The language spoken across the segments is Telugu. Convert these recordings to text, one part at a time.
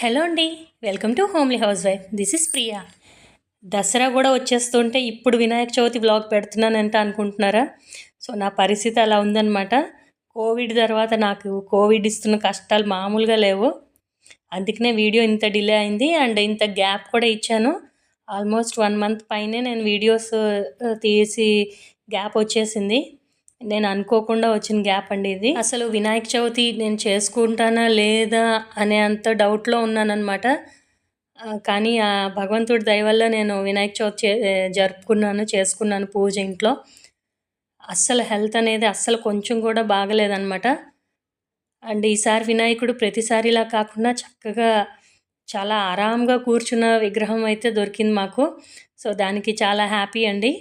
హలో అండి welcome to homely housewife. This is Priya. Dasara కూడా వచ్చేస్తుంటే ఇప్పుడు వినాయక చవితి బ్లాగ్ పెడుతున్నానంట అనుకుంటున్నారా? సో నా పరిస్థితి అలా ఉందన్నమాట. కోవిడ్ తర్వాత నాకు కోవిడ్ ఇస్తున్న కష్టాలు మామూలుగా లేవు. అందుకనే వీడియో ఇంత డిలే అయింది అండ్ ఇంత గ్యాప్ కూడా ఇచ్చాను. ఆల్మోస్ట్ వన్ మంత్ పైనే నేను వీడియోస్ తీసి గ్యాప్ వచ్చేసింది. నేను అనుకోకుండా వచ్చిన గ్యాప్ అండి ఇది. అసలు వినాయక చవితి నేను చేసుకుంటానా లేదా అనే అంత డౌట్లో ఉన్నానన్నమాట. కానీ ఆ భగవంతుడి దయ వల్ల నేను వినాయక చవితి జరుపుకున్నాను చేసుకున్నాను పూజ ఇంట్లో. అస్సలు హెల్త్ అనేది అస్సలు కొంచెం కూడా బాగలేదన్నమాట. అండ్ ఈసారి వినాయకుడు ప్రతిసారిలా కాకుండా చక్కగా చాలా ఆరాంగా కూర్చున్న విగ్రహం అయితే దొరికింది మాకు. సో దానికి చాలా హ్యాపీ అండి.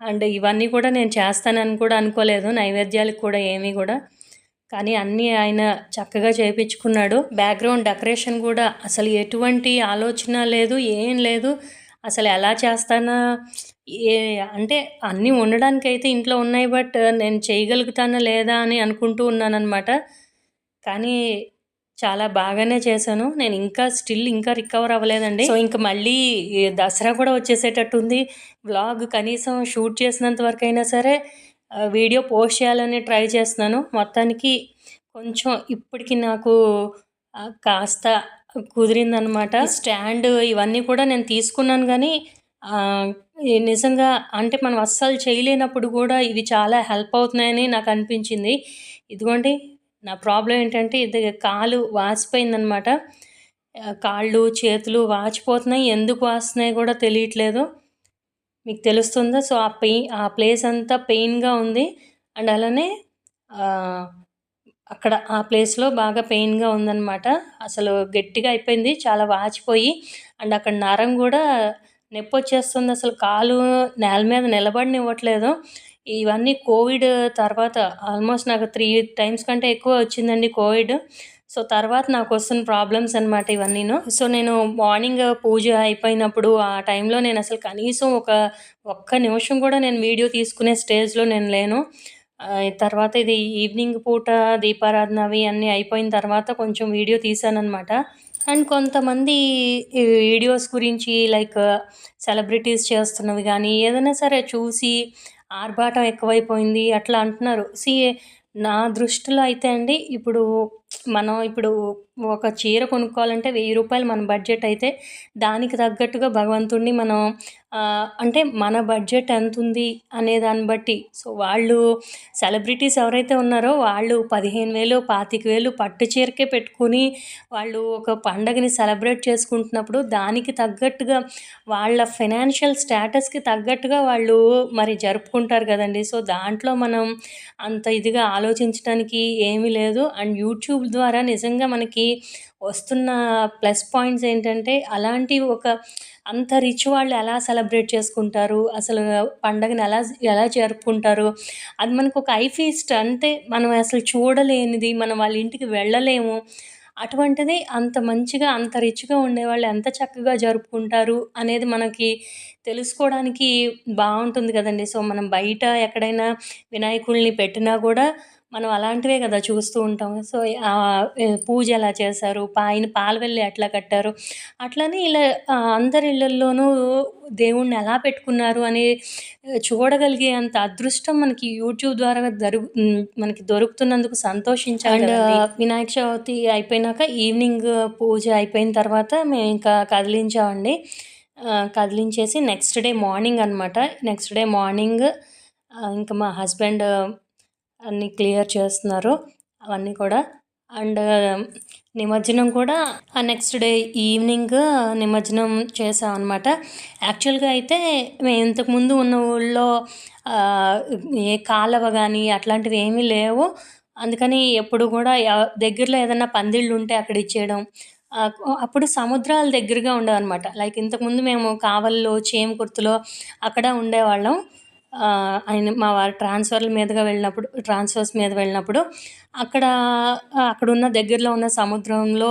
అండ్ ఇవన్నీ కూడా నేను చేస్తానని కూడా అనుకోలేదు. నైవేద్యాలకు కూడా ఏమీ కూడా. కానీ అన్నీ ఆయన చక్కగా చేయించుకున్నాడు బ్యాక్గ్రౌండ్ డెకరేషన్ కూడా అసలు ఎటువంటి ఆలోచన లేదు ఏం లేదు. అసలు ఎలా చేస్తానా? ఏ అంటే అన్నీ ఉండడానికైతే ఇంట్లో ఉన్నాయి బట్ నేను చేయగలుగుతానా లేదా అని అనుకుంటూ ఉన్నానన్నమాట. కానీ చాలా బాగానే చేశాను. నేను ఇంకా స్టిల్ ఇంకా రికవర్ అవ్వలేదండి. సో ఇంకా మళ్ళీ దసరా కూడా వచ్చేసేటట్టు ఉంది. వ్లాగ్ కనీసం షూట్ చేసినంత వరకు అయినా సరే వీడియో పోస్ట్ చేయాలని ట్రై చేస్తున్నాను. మొత్తానికి కొంచెం ఇప్పటికి నాకు కాస్త కుదిరిందనమాట స్టాండ్ ఇవన్నీ కూడా నేను తీసుకున్నాను కానీ నిజంగా అంటే మనం అస్సలు చేయలేనప్పుడు కూడా ఇవి చాలా హెల్ప్ అవుతున్నాయని నాకు అనిపించింది. ఇదిగోండి నా ప్రాబ్లం ఏంటంటే ఇది కాలు వాచిపోయిందనమాట కాళ్ళు చేతులు వాచిపోతున్నాయి. ఎందుకు వాస్తున్నాయి కూడా తెలియట్లేదు. మీకు తెలుస్తుందా? సో ఆ పెయిన్ ఆ ప్లేస్ అంతా పెయిన్గా ఉంది. అండ్ అలానే అక్కడ ఆ ప్లేస్లో బాగా పెయిన్గా ఉందన్నమాట. అసలు గట్టిగా అయిపోయింది. చాలా వాచిపోయి. అండ్ అక్కడ నరం కూడా నొప్పి వచ్చేస్తుంది అసలు కాలు నేల మీద నిలబడినివ్వట్లేదు. ఇవన్నీ కోవిడ్ తర్వాత ఆల్మోస్ట్ నాకు త్రీ టైమ్స్ కంటే ఎక్కువ వచ్చిందండి కోవిడ్. సో తర్వాత నాకు వస్తున్న ప్రాబ్లమ్స్ అనమాట ఇవన్నీను. సో నేను మార్నింగ్ పూజ అయిపోయినప్పుడు ఆ టైంలో నేను అసలు కనీసం ఒక ఒక్క నిమిషం కూడా నేను వీడియో తీసుకునే స్టేజ్లో నేను లేను. తర్వాత ఇది ఈవినింగ్ పూట దీపారాధన అవి అన్నీ అయిపోయిన తర్వాత కొంచెం వీడియో తీసానమాట అండ్ కొంతమంది వీడియోస్ గురించి లైక్ సెలబ్రిటీస్ చేస్తున్నవి కానీ ఏదైనా సరే చూసి ఆర్భాటం ఎక్కువైపోయింది అట్లా అంటున్నారు. సి నా దృష్టిలో అయితే అండి ఇప్పుడు మనం ఇప్పుడు ఒక చీర కొనుక్కోవాలంటే వెయ్యి రూపాయలు మన బడ్జెట్ అయితే దానికి తగ్గట్టుగా భగవంతుడిని మనం అంటే మన బడ్జెట్ ఎంత ఉంది అనే దాన్ని బట్టి. సో వాళ్ళు సెలబ్రిటీస్ ఎవరైతే ఉన్నారో వాళ్ళు పదిహేను వేలు పాతిక వేలు పట్టు చీరకే పెట్టుకుని వాళ్ళు ఒక పండగని సెలబ్రేట్ చేసుకుంటున్నప్పుడు దానికి తగ్గట్టుగా వాళ్ళ ఫైనాన్షియల్ స్టేటస్కి తగ్గట్టుగా వాళ్ళు మరి జరుపుకుంటారు కదండి. సో దాంట్లో మనం అంత ఇదిగా ఆలోచించడానికి ఏమీ లేదు. అండ్ యూట్యూబ్ ద్వారా నిజంగా మనకి వస్తున్న ప్లస్ పాయింట్స్ ఏంటంటే అలాంటి ఒక అంత రిచ్ వాళ్ళు ఎలా సెలబ్రేట్ చేసుకుంటారు? అసలు పండగను ఎలా ఎలా జరుపుకుంటారు? అది మనకు ఒక ఐఫీస్ట్ అంటే మనం అసలు చూడలేనిది మనం వాళ్ళ ఇంటికి వెళ్ళలేము. అటువంటిది అంత మంచిగా అంత రిచ్గా ఉండేవాళ్ళు ఎంత చక్కగా జరుపుకుంటారు అనేది మనకి తెలుసుకోవడానికి బాగుంటుంది కదండి. సో మనం బయట ఎక్కడైనా వినాయకుల్ని పెట్టినా కూడా మనం అలాంటివే కదా చూస్తూ ఉంటాం. సో పూజ ఎలా చేశారు? పాయన పాలవెల్లి ఎట్లా కట్టారు? అట్లనే ఇలా అందరి ఇళ్ళల్లోనూ దేవుణ్ణి ఎలా పెట్టుకున్నారు అని చూడగలిగే అంత అదృష్టం మనకి యూట్యూబ్ ద్వారా దొరు మనకి దొరుకుతున్నందుకు సంతోషించాలి వినాయక చవితి అయిపోయినాక ఈవినింగ్ పూజ అయిపోయిన తర్వాత మేము ఇంకా కదిలించామండి. కదిలించేసి నెక్స్ట్ డే మార్నింగ్ అనమాట నెక్స్ట్ డే మార్నింగ్ ఇంకా మా హస్బెండ్ అన్నీ క్లియర్ చేస్తున్నారు. అవన్నీ కూడా. అండ్ నిమజ్జనం కూడా ఆ నెక్స్ట్ డే ఈవినింగ్ నిమజ్జనం చేసాం అనమాట యాక్చువల్గా అయితే మేము ఇంతకుముందు ఉన్న ఊళ్ళో ఏ కాలవ కానీ అట్లాంటివి ఏమీ లేవు. అందుకని ఎప్పుడు కూడా దగ్గరలో ఏదైనా పందిళ్ళు ఉంటే అక్కడ ఇచ్చేయడం. అప్పుడు సముద్రాల దగ్గరగా ఉండేవన్నమాట లైక్ ఇంతకుముందు మేము కావల్లో చేమకుర్తిలో అక్కడ ఉండేవాళ్ళం. ఆయన మా వారు ట్రాన్స్ఫర్ల మీదుగా వెళ్ళినప్పుడు ట్రాన్స్ఫర్స్ మీద వెళ్ళినప్పుడు అక్కడ అక్కడ ఉన్న దగ్గరలో ఉన్న సముద్రంలో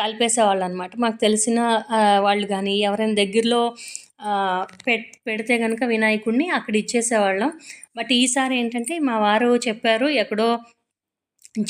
కలిపేసేవాళ్ళు అనమాట మాకు తెలిసిన వాళ్ళు కానీ ఎవరైనా దగ్గరలో పెడితే కనుక వినాయకుడిని అక్కడ ఇచ్చేసేవాళ్ళం. బట్ ఈసారి ఏంటంటే మా వారు చెప్పారు ఎక్కడో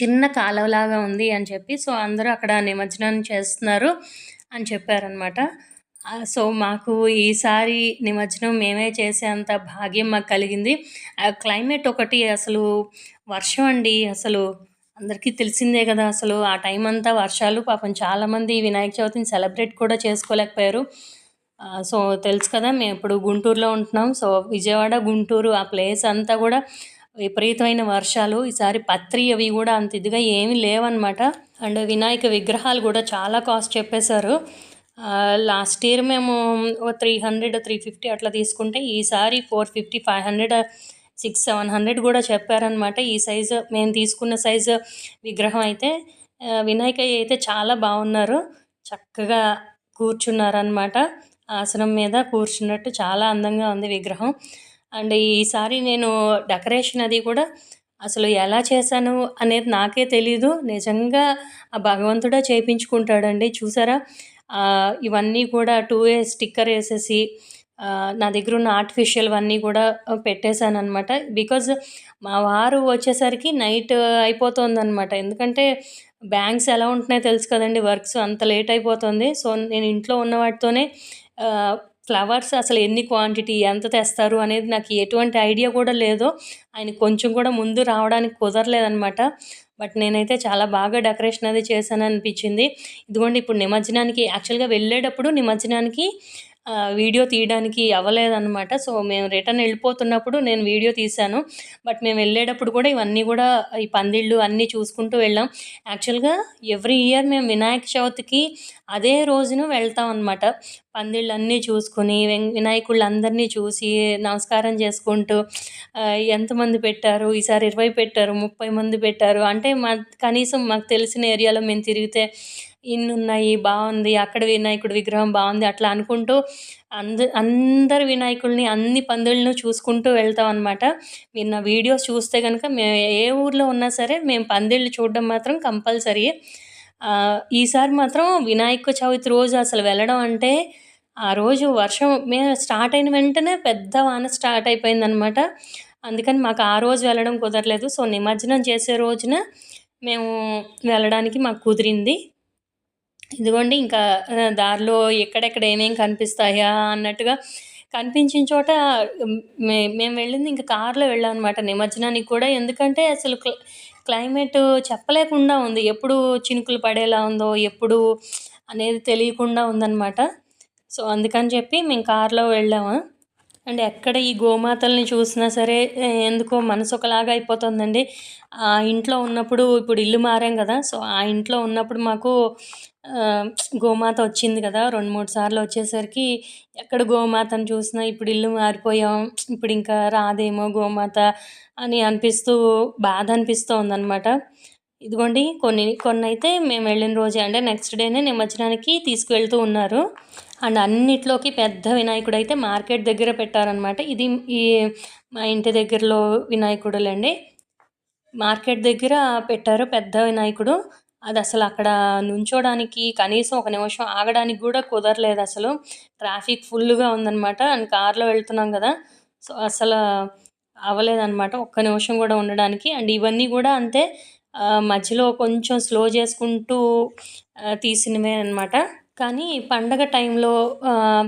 చిన్న కాలువలాగా ఉంది అని చెప్పి. సో అందరూ అక్కడ నిమజ్జనం చేస్తున్నారు అని చెప్పారనమాట. సో మాకు ఈసారి నిమజ్జనం మేమే చేసేంత భాగ్యం మాకు కలిగింది. ఆ క్లైమేట్ ఒకటి అసలు వర్షం అండి అసలు అందరికీ తెలిసిందే కదా అసలు. ఆ టైం అంతా వర్షాలు పాపం చాలామంది వినాయక చవితిని సెలబ్రేట్ కూడా చేసుకోలేకపోయారు. సో తెలుసు కదా మేము ఇప్పుడు గుంటూరులో ఉంటున్నాం. సో విజయవాడ గుంటూరు ఆ ప్లేస్ అంతా కూడా విపరీతమైన వర్షాలు. ఈసారి పత్రి అవి కూడా అంత ఇదిగా ఏమీ లేవన్నమాట. అండ్ వినాయక విగ్రహాలు కూడా చాలా కాస్ట్ చెప్పేశారు. లాస్ట్ ఇయర్ మేము త్రీ హండ్రెడ్ త్రీ ఫిఫ్టీ అట్లా తీసుకుంటే ఈసారి four fifty five hundred six seven hundred కూడా చెప్పారనమాట ఈ సైజు మేము తీసుకున్న సైజు విగ్రహం అయితే వినాయకయ్య అయితే చాలా బాగున్నారు. చక్కగా కూర్చున్నారనమాట ఆసనం మీద కూర్చున్నట్టు చాలా అందంగా ఉంది విగ్రహం. అండ్ ఈసారి నేను డెకరేషన్ అది కూడా అసలు ఎలా చేశాను అనేది నాకే తెలీదు. నిజంగా ఆ భగవంతుడే చేయించుకుంటాడండి చూసారా? ఇవన్నీ కూడా టూ ఏ స్టిక్కర్ వేసేసి నా దగ్గర ఉన్న ఆర్టిఫిషియల్ అన్నీ కూడా పెట్టేశాను అనమాట బికాజ్ మా వారు వచ్చేసరికి నైట్ అయిపోతుందన్నమాట. ఎందుకంటే బ్యాంక్స్ ఎలా ఉంటున్నాయో తెలుసు కదండి వర్క్స్ అంత లేట్ అయిపోతుంది. సో నేను ఇంట్లో ఉన్న వాటితోనే ఫ్లవర్స్ అసలు ఎన్ని క్వాంటిటీ ఎంత తెస్తారు అనేది నాకు ఎటువంటి ఐడియా కూడా లేదు. ఆయన కొంచెం కూడా ముందు రావడానికి కుదరలేదనమాట బట్ నేనైతే చాలా బాగా డెకరేషన్ అది చేశాను అనిపించింది ఇదిగోండి ఇప్పుడు నిమజ్జనానికి యాక్చువల్గా వెళ్ళేటప్పుడు నిమజ్జనానికి వీడియో తీయడానికి అవ్వలేదన్నమాట. సో మేము రిటర్న్ వెళ్ళిపోతున్నప్పుడు నేను వీడియో తీశాను. బట్ మేము వెళ్ళేటప్పుడు కూడా ఇవన్నీ కూడా ఈ పందిళ్ళు అన్నీ చూసుకుంటూ వెళ్ళాం. యాక్చువల్గా ఎవ్రీ ఇయర్ మేము వినాయక చవితికి అదే రోజున వెళ్తాం అనమాట పందిళ్ళు అన్నీ చూసుకుని వెం- వినాయకుళ్ళందరినీ చూసి నమస్కారం చేసుకుంటూ ఎంతమంది పెట్టారు? ఈసారి ఇరవై పెట్టారు ముప్పై మంది పెట్టారు. అంటే మా కనీసం మాకు తెలిసిన ఏరియాలో మేము తిరిగితే ఇన్ని ఉన్నాయి బాగుంది అక్కడ వినాయకుడి విగ్రహం బాగుంది అట్లా అనుకుంటూ అంద అందరి వినాయకుల్ని అన్ని పందులను చూసుకుంటూ వెళ్తాం అనమాట మీరు నా వీడియోస్ చూస్తే కనుక మేము ఏ ఊర్లో ఉన్నా సరే మేము పందిళ్ళు చూడడం మాత్రం కంపల్సరీ. ఈసారి మాత్రం వినాయక చవితి రోజు అసలు వెళ్ళడం అంటే ఆ రోజు వర్షం మేము స్టార్ట్ అయిన వెంటనే పెద్ద వాన స్టార్ట్ అయిపోయిందనమాట అందుకని మాకు ఆ రోజు వెళ్ళడం కుదరలేదు. సో నిమజ్జనం చేసే రోజున మేము వెళ్ళడానికి మాకు కుదిరింది. ఇదిగోండి ఇంకా దారిలో ఎక్కడెక్కడ ఏమేం కనిపిస్తాయా అన్నట్టుగా కనిపించిన చోట మే మేము వెళ్ళింది ఇంకా కారులో వెళ్ళాం అనమాట నిమజ్జనానికి కూడా. ఎందుకంటే అసలు క్లైమేట్ చెప్పలేకుండా ఉంది. ఎప్పుడు చినుకులు పడేలా ఉందో ఎప్పుడు అనేది తెలియకుండా ఉందన్నమాట. సో అందుకని చెప్పి మేము కారులో వెళ్ళాము. అండ్ ఎక్కడ ఈ గోమాతల్ని చూసినా సరే ఎందుకో మనసు ఒకలాగా అయిపోతుందండి. ఆ ఇంట్లో ఉన్నప్పుడు ఇప్పుడు ఇల్లు మారాం కదా సో ఆ ఇంట్లో ఉన్నప్పుడు మాకు గోమాత వచ్చింది కదా రెండు మూడు సార్లు వచ్చేసరికి ఎక్కడ గోమాతను చూసినా ఇప్పుడు ఇల్లు మారిపోయాం ఇప్పుడు ఇంకా రాదేమో గోమాత అని అనిపిస్తూ బాధ అనిపిస్తూ ఉందన్నమాట ఇదిగోండి కొన్ని కొన్ని అయితే మేము వెళ్ళిన రోజే అంటే నెక్స్ట్ డేనే నిమజ్జనానికి తీసుకువెళ్తూ ఉన్నారు. అండ్ అన్నిట్లోకి పెద్ద వినాయకుడు అయితే మార్కెట్ దగ్గర పెట్టారనమాట ఇది ఈ మా ఇంటి దగ్గరలో వినాయకుడులండి. మార్కెట్ దగ్గర పెట్టారు పెద్ద వినాయకుడు. అది అసలు అక్కడ నుంచోడానికి కనీసం ఒక నిమిషం ఆగడానికి కూడా కుదరలేదు అసలు. ట్రాఫిక్ ఫుల్గా ఉందన్నమాట. అండ్ కార్లో వెళ్తున్నాం కదా సో అసలు అవ్వలేదన్నమాట ఒక్క నిమిషం కూడా ఉండడానికి. అండ్ ఇవన్నీ కూడా అంతే మధ్యలో కొంచెం స్లో చేసుకుంటూ తీసినవే అనమాట కానీ పండగ టైంలో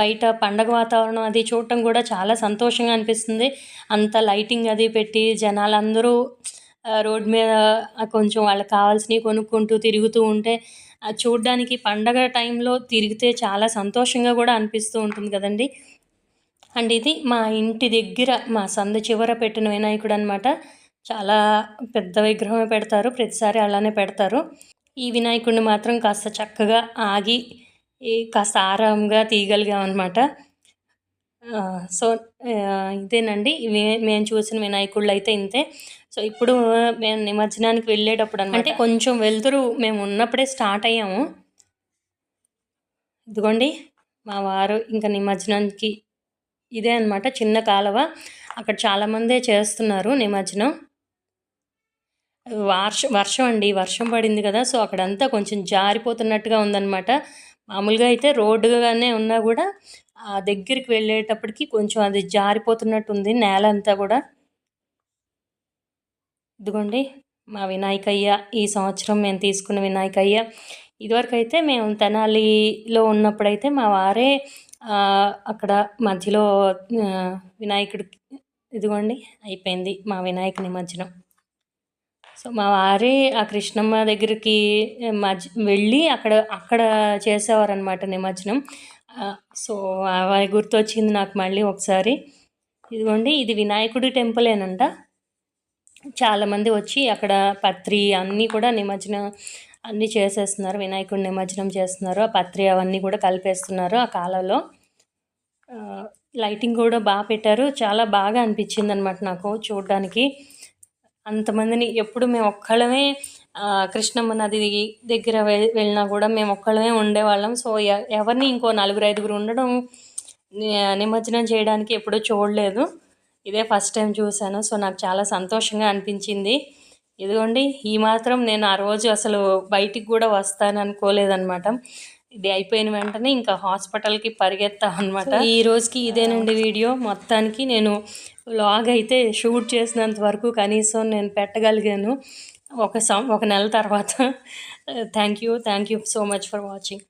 బయట పండగ వాతావరణం అది చూడటం కూడా చాలా సంతోషంగా అనిపిస్తుంది. అంత లైటింగ్ అది పెట్టి జనాలందరూ రోడ్ మీద కొంచెం వాళ్ళకి కావాల్సినవి కొనుక్కుంటూ తిరుగుతూ ఉంటే అది చూడడానికి పండగ టైంలో తిరిగితే చాలా సంతోషంగా కూడా అనిపిస్తూ ఉంటుంది కదండి. అండ్ ఇది మా ఇంటి దగ్గర మా సంద చివర పెట్టిన వినాయకుడు అనమాట చాలా పెద్ద విగ్రహమే పెడతారు ప్రతిసారి అలానే పెడతారు. ఈ వినాయకుడిని మాత్రం కాస్త చక్కగా ఆగి ఈ కాస్త ఆరాంగా తీయగలిగాం అనమాట సో ఇదేనండి. ఇవి మేము చూసిన వినాయకుళ్ళు అయితే ఇంతే. సో ఇప్పుడు మేము నిమజ్జనానికి వెళ్ళేటప్పుడు అనమాట అంటే కొంచెం వెళ్తురు మేము ఉన్నప్పుడే స్టార్ట్ అయ్యాము. ఇదిగోండి మా వారు ఇంకా నిమజ్జనానికి ఇదే అన్నమాట చిన్న కాలువ. అక్కడ చాలామందే చేస్తున్నారు నిమజ్జనం. వర్ష వర్షం అండి వర్షం పడింది కదా సో అక్కడంతా కొంచెం జారిపోతున్నట్టుగా ఉందన్నమాట. మామూలుగా అయితే రోడ్డుగానే ఉన్నా కూడా ఆ దగ్గరికి వెళ్ళేటప్పటికి కొంచెం అది జారిపోతున్నట్టు ఉంది నేల అంతా కూడా. ఇదిగోండి మా వినాయకయ్య ఈ సంవత్సరం మేము తీసుకున్న వినాయకయ్య. ఇదివరకు అయితే మేము తెనాలిలో ఉన్నప్పుడైతే మా వారే అక్కడ మధ్యలో ఆ, వినాయకుడి ఇదిగోండి అయిపోయింది మా వినాయక నిమజ్జనం. సో మా వారే ఆ కృష్ణమ్మ దగ్గరికి మధ్య వెళ్ళి అక్కడ అక్కడ చేసేవారనమాట నిమజ్జనం. సో అవి గుర్తొచ్చింది నాకు మళ్ళీ ఒకసారి. ఇదిగోండి ఇది వినాయకుడి టెంపులేనంట. చాలామంది వచ్చి అక్కడ పత్రి అన్నీ కూడా నిమజ్జనం అన్నీ చేసేస్తున్నారు. వినాయకుడు నిమజ్జనం చేస్తున్నారు. ఆ పత్రి అవన్నీ కూడా కలిపేస్తున్నారు ఆ కాలంలో. లైటింగ్ కూడా బాగా పెట్టారు. చాలా బాగా అనిపించింది అనమాట నాకు చూడడానికి. అంతమందిని ఎప్పుడు మేము ఒక్కళ్ళమే కృష్ణమ్మ నది దగ్గర వెళ్ళినా కూడా మేము ఒక్కళ్ళమే ఉండేవాళ్ళం. సో ఎ- ఎవరిని ఇంకో నలుగురు ఐదుగురు ఉండడం నిమజ్జనం చేయడానికి ఎప్పుడూ చూడలేదు. ఇదే ఫస్ట్ టైం చూశాను. సో నాకు చాలా సంతోషంగా అనిపించింది. ఇదిగోండి ఈ మాత్రం నేను ఆ రోజు అసలు బయటికి కూడా వస్తాను అనుకోలేదన్నమాట. ఇది అయిపోయిన వెంటనే ఇంకా హాస్పిటల్కి పరిగెత్తా అనమాట ఈ రోజుకి ఇదేనండి వీడియో. మొత్తానికి నేను లాగ్ అయితే షూట్ చేసినంత వరకు కనీసం నేను పెట్టగలిగాను. ఒక సం ఒక నెల తర్వాత. Thank you thank you so much for watching.